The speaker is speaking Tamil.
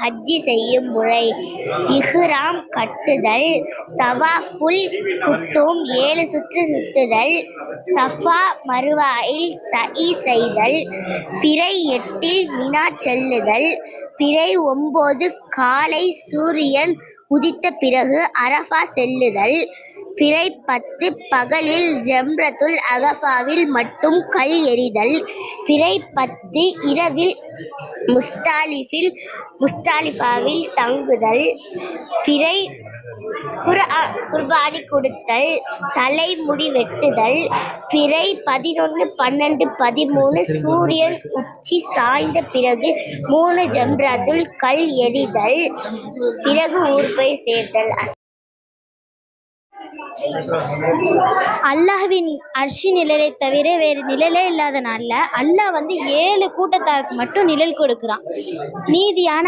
ஹஜ்ஜி செய்யும் முறை. இஹ்ராம் கட்டுதல் தவாஃபுல் குத்தும் ஏழு சுற்று சுத்துதல் சஃபா மறுவாயில் சஇ செய்தல் பிறை எட்டில் மினா செல்லுதல் பிறை ஒன்பது காலை சூரியன் உதித்த பிறகு அரஃபா செல்லுதல் பிறை பத்து பகலில் ஜம்ரத்துல் அகஃபாவில் மட்டும் கல் எறிதல். பிறை பத்து இரவில் முஸ்தாலிஃபில் முஸ்தாலிஃபாவில் தங்குதல். பிறை குர்பானி கொடுத்தல் தலைமுடி வெட்டுதல். பிறை பதினொன்று பன்னெண்டு பதிமூணு சூரியன் உச்சி சாய்ந்த பிறகு மூணு ஜம்ராத்துல் கல் எறிதல். பிறகு ஊர்பை சேர்த்தல். அல்லாஹ்வின் அர்ஷி நிழலை தவிர வேறு நிழலே இல்லாத நாளில் அல்லாஹ் வந்து ஏழு கூட்டத்தாருக்கு மட்டும் நிழல் கொடுக்குறான். மீதியான